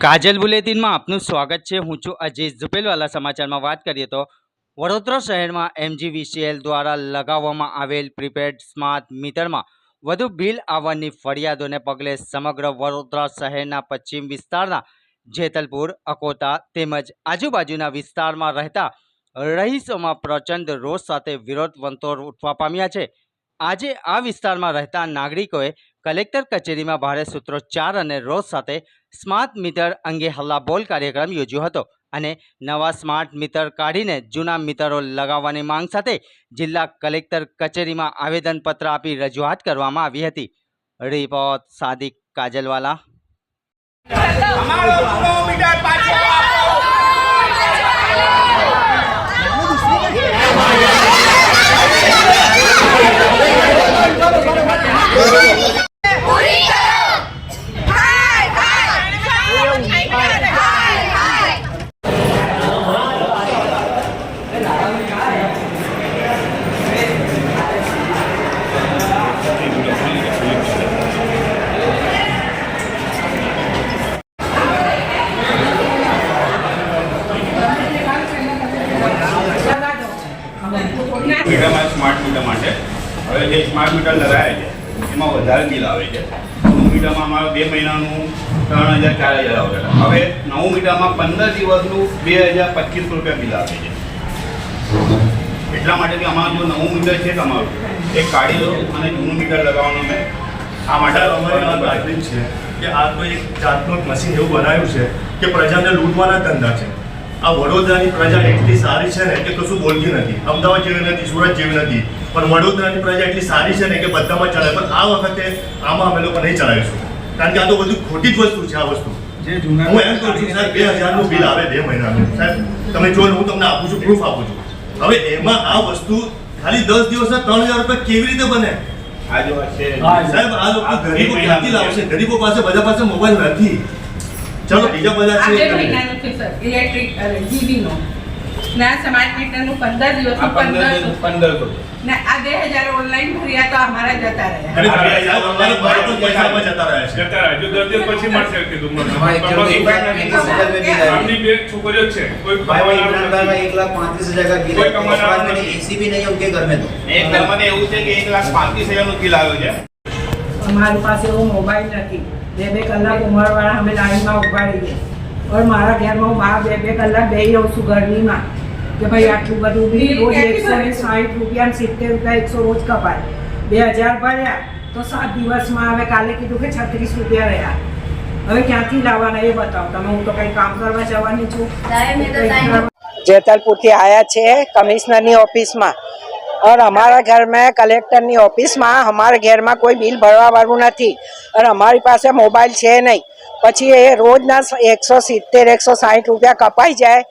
કાજલ બુલેટિનમાં આપનું સ્વાગત છે. હું છું અજીત ઝુપેલવાલા સમાચારમાં વાત કરીએ તો વડોદરા શહેરમાં એમજીવીસીએલ દ્વારા લગાવવામાં આવેલ પ્રીપેડ સ્માર્ટ મીટરમાં વધુ બિલ આવવાની ફરિયાદોને પગલે સમગ્ર વડોદરા શહેરના પશ્ચિમ વિસ્તારના જેતલપુર અકોતા તેમજ આજુબાજુના વિસ્તારમાં રહેતા રહીશોમાં પ્રચંડ રોષ સાથે વિરોધ વંતોર ઉઠવા પામ્યા છે. આજે આ વિસ્તારમાં રહેતા નાગરિકોએ કલેક્ટર કચેરીમાં ભારે સૂત્રોચ્ચાર અને રોજ સાથે સ્માર્ટ મીટર અંગે હલ્લાબોલ કાર્યક્રમ યોજ્યો હતો અને નવા સ્માર્ટ મીટર કાઢીને જૂના મીટરો લગાવવાની માંગ સાથે જિલ્લા કલેક્ટર કચેરીમાં આવેદનપત્ર આપી રજૂઆત કરવામાં આવી હતી. રિપોર્ટ સાદિક કાજલવાલા અમારો જૂનો મીટર પાછો આપો પૂરી કરો હાય હાય હાય હાય મીટરમાં સ્માર્ટ મીટર માટે હવે જે સ્માર્ટ મીટર લગાવે છે એમાં વધારે બિલ આવે છે. નવું મીટરમાં અમારે બે મહિનાનું ત્રણ હજાર ચાર હજાર આવતા હવે નવું મીટરમાં પંદર દિવસનું બે હજાર પચીસ રૂપિયા બિલ આવે છે. એટલા માટે કે અમારું જો નવું મીટર છે તમારું એ કાઢી લો અને જૂનું મીટર લગાવવાનું મેં. આ માટે અમારી વાત છે. કે આ કોઈ એક જાતનું મશીન એવું બનાવ્યું છે કે પ્રજાને લૂંટવાના ધંધા છે. આ વડોદરાની પ્રજા એટલી સારી છે ને કે કશું બોલતી નથી. અમદાવાદ જેવી નથી સુરત જેવી નથી. પણ વડોદરાની પ્રજા એટલી સારી છે ને કે બધામાં ચલાવે પણ આ વખતે આમાં અમે લોકો નહીં ચડાવીશું. કારણ કે આ તો બધું ખોટી જ વસ્તુ છે આ વસ્તુ. હું એમ કહું છું સાહેબ બે હજારનું બિલ આવે બે મહિનાનું. સાહેબ તમે જો હું તમને આપું છું પ્રૂફ આપું છું. હવે એમાં આ વસ્તુ ખાલી દસ દિવસના ત્રણ હજાર રૂપિયા કેવી રીતે બને? આ જો છે. સાહેબ આ લોકો ગરીબો ક્યાંથી લાવશે? ગરીબો પાસે બધા પાસે મોબાઈલ નથી. ચલો બીજા બધા છે. આપણે મહિનાનો ફિક્સર ઇલેક્ટ્રિક જીબીનો ના સ્માર્ટ મીટરનું પંદર દિવસ પંદર પંદર ને આ બે હજાર ઓનલાઈન ભર્યા તો પછી મળશે છોકરીઓ છે. એક લાખ પાંત્રીસ હજાર કોઈ કમાના એસી બી નહીં ઉગે ઘર મેં તો. એક એવું છે કે એક લાખ પાંત્રીસ હજારનું બિલ આવ્યું છે. મારી પાસે એવો મોબાઈલ નથી. બે બે કલાક ઉંમરવાળા અમે લાઈનમાં ઊભા રહીએ પણ મારા ઘરમાં હું બહાર બે બે કલાક બે રહું છું ગરમીમાં. કે ભાઈ આટલું બધું બી રોજ એકસો ને સાઠ રૂપિયા સિત્તેર રૂપિયા એકસો રોજ કપાય. બે હજાર ભર્યા તો સાત દિવસમાં હવે કાલે કીધું કે છત્રીસ રૂપિયા રહ્યા. હવે ક્યાંથી લાવવાના એ બતાવો. તમે હું તો કંઈ કામ કરવા જવાની છું. જેતલપુરથી આવ્યા છે કમિશનરની ઓફિસમાં. और हमारा घर में कलेक्टर ની ઓફિસમાં અમારા ઘરમાં કોઈ બિલ ભરવા વાળું નથી અને અમારી પાસે મોબાઈલ છે નહીં પછી એ રોજના એકસો સિત્તેર એકસો સાઠ રૂપિયા કપાઈ જાય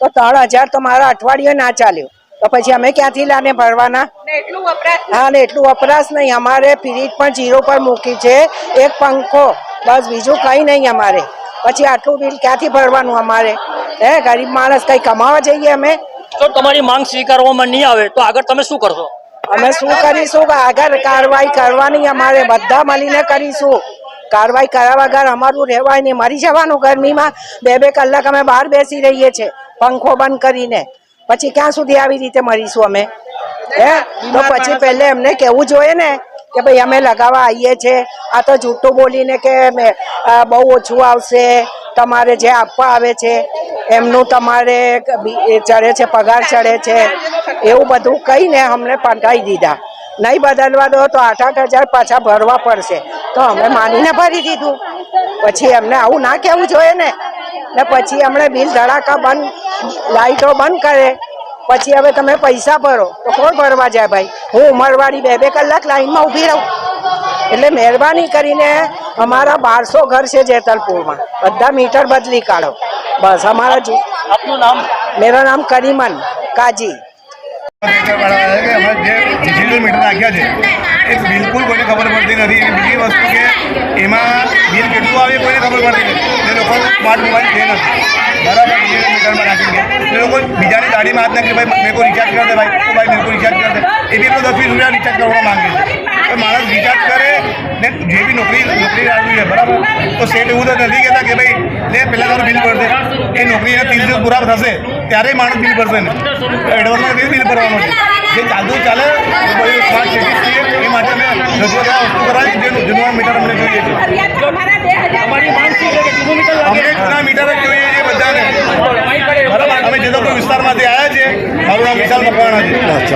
તો ત્રણ હજાર તો મારા અઠવાડિયે ના ચાલ્યું તો પછી અમે ક્યાંથી લાને ભરવાના એટલું વપરાશ હા ને એટલું વપરાશ નહીં અમારે ફ્રીજ પણ જીરો પર મૂકી છે એક પંખો બસ બીજું કંઈ નહીં અમારે પછી આટલું બિલ ક્યાંથી ભરવાનું અમારે હે ગરીબ માણસ કંઈ કમાવા જઈએ અમે જો તમારી માંગ સ્વીકારવામાં નહીં આવે તો આગળ તમે શું કરશો? અમે શું કરીશું? કે આગળ કાર્યવાહી કરવાની અમારે બધા મળીને કરીશું. કાર્યવાહી કર્યા વગર અમારું રહેવાય નહીં. મરી જવાનું ગરમીમાં. બે બે કલાક અમે બહાર બેસી રહીએ છીએ પંખો બંધ કરીને. પછી ક્યાં સુધી આવી રીતે મરીશું અમે? હે? તો પછી પહેલે એમને કહેવું જોઈએ ને કે ભાઈ અમે લગાવવા આવીએ છીએ. આ તો જૂઠું બોલીને કે મે- બહુ ઓછું આવશે. તમારે જે આપવા આવે છે એમનું તમારે ચડે છે, પગાર ચડે છે, એવું બધું કહીને અમને પટાઈ દીધા. નહીં બદલવા દો તો આઠ આઠ હજાર પાછા ભરવા પડશે. તો અમે માનીને ભરી દીધું. પછી એમને આવું ના કહેવું જોઈએ ને. ને પછી એમણે બિલ ધડાકા બંધ, લાઈટો બંધ કરે. પછી હવે તમે પૈસા ભરો. તો કોણ ભરવા જાય ભાઈ? હું ઉંમરવાળી બે બે કલાક લાઈનમાં ઊભી રહું. એટલે મહેરબાની કરીને અમારા બારસો ઘર છે જેતલપુરમાં. બધા મીટર બદલી કાઢો. બસ અમારા જુ આપનું નામ મેરા નામ કરીમન કાજી જે ડિજિટલ મીટર નાખ્યા છે એ બિલકુલ કોઈને ખબર પડતી નથી અને બીજી વસ્તુ કે એમાં બિલ કેટલું આવે એ કોઈને ખબર પડતી નથી એ લોકો સ્માર્ટ મોબાઈલ છે નથી બરાબર ડિજિટલ મીટરમાં નાખી દે એ લોકો બીજાની ગાડીમાં હાથ નાખી ભાઈ મેં કોઈ રિચાર્જ કર દે ભાઈ તો ભાઈ મેં કોઈ રિચાર્જ કર દે એ બી લોકો દસ વીસ રૂપિયા રિચાર્જ કરવા માંગે છે તો માણસ રિચાર્જ કરે ને જે બી નોકરી નોકરી છે બરાબર? તો શેઠ એવું તો નથી કહેતા કે ભાઈ લે પહેલાં તારું બિલ ભરશે એ એ નોકરીના ત્રીસ દિવસ પૂરા થશે ત્યારે માણસ બિલ ભરશે ને એડવાન્સમાં કેવી બિલ ભરવાનું છે. જે ચાલતું ચાલે એ માટે અમે રજૂઆત આ વસ્તુ કરાવી જે જૂનું મીટર અમને જોઈએ છે. અમને જૂના મીટર જ જોઈએ છે બધાને. બરાબર? અમે જે વિસ્તારમાંથી આવ્યા છે મારું નામ વિશાલ મકવાણા છે.